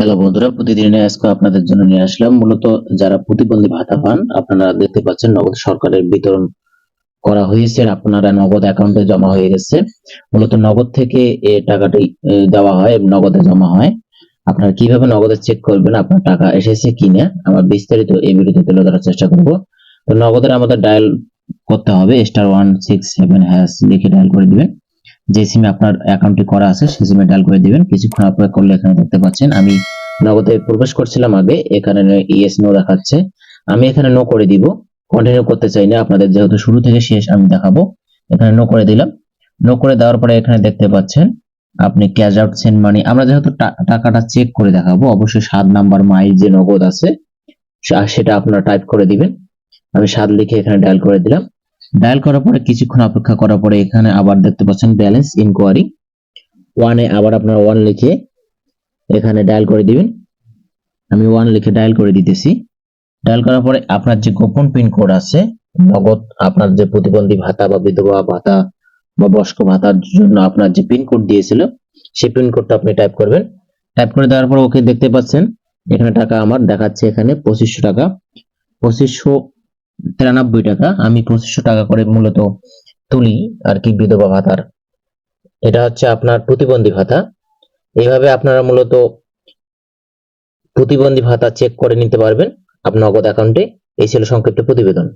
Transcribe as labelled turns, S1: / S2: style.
S1: Hello বন্ধুরা, প্রতিদিনের আজকে আপনাদের জন্য নিয়ে আসলাম। মূলত যারা প্রতিবন্ধী ভাতা পান, আপনারা দেখতে পাচ্ছেন নগদ সরকারের বিতরণ করা হয়েছে আপনারা নগদ অ্যাকাউন্টে জমা হয়ে গেছে। মূলত নগদ থেকে এ টাকাটি দেওয়া হয় নগদে জমা হয়। আপনারা কীভাবে নগদে চেক করবেন, আপনার টাকা এসেছে কিনা, আমার বিস্তারিত এই ভিডিওতে তুলে ধরার চেষ্টা করব। তো নগদের আমাদের ডায়াল করতে হবে star one six seven hash লিখে ডায়াল করে দিবেন। যে সিমে আপনার অ্যাকাউন্টটি করা আছে, সেই সিমে ডায়াল করে দিবেন। কিছুক্ষণ অপেক্ষা করলে এখানে দেখতে পাচ্ছেন, আমি নগদে প্রবেশ করছিলাম আগে, এখানে ইএস নো দেখাচ্ছে আমি এখানে নো করে দিব। কন্টিনিউ করতে চাই না আপনাদের যেহেতু শুরু থেকে শেষ, আমি দেখাবো। এখানে নো করে দিলাম। নো করে দেওয়ার পরে এখানে দেখতে পাচ্ছেন, আপনি ক্যাশ আউট সেন্ড মানি আমরা যেহেতু টাকাটা চেক করে দেখাবো, অবশ্যই সাত নাম্বার মাইল যে নগদ আছে সেটা আপনারা টাইপ করে দিবেন। আমি সাত লিখে এখানে ডায়াল করে দিলাম। ডায়াল করার পরে কিছুক্ষণ অপেক্ষা করার পরে এখানে আবার দেখতে পাচ্ছেন ব্যালেন্স ইনকোয়ারি ওয়ানে আবার আপনারা ওয়ান লিখে এখানে ডায়াল করে দিবেন। আমি ওয়ান লিখে ডায়াল করে দিতেছি। ডায়াল করার পরে আপনার যে গোপন পিন কোড আছে, নগদ আপনার যে প্রতিবন্ধী ভাতা বা বিধবা ভাতা বা বয়স্ক ভাতার জন্য আপনার যে পিন কোড দিয়েছিল সেই পিন কোডটা আপনি টাইপ করবেন। টাইপ করে দেওয়ার পর ওকে দেখতে পাচ্ছেন, এখানে টাকা আমার দেখাচ্ছে এখানে পঁচিশশো টাকা। পঁচিশশো তিরানব্বই টাকা। আমি পঁচিশশো টাকা করে মূলত তুলি আর কি বিধবা ভাতার। এটা হচ্ছে আপনার প্রতিবন্ধী ভাতা। এভাবে আপনারা মূলত প্রতিবন্ধী ভাতা চেক করে নিতে পারবেন আপনার নগদ অ্যাকাউন্টে এই ছিল সংক্ষিপ্ত প্রতিবেদন।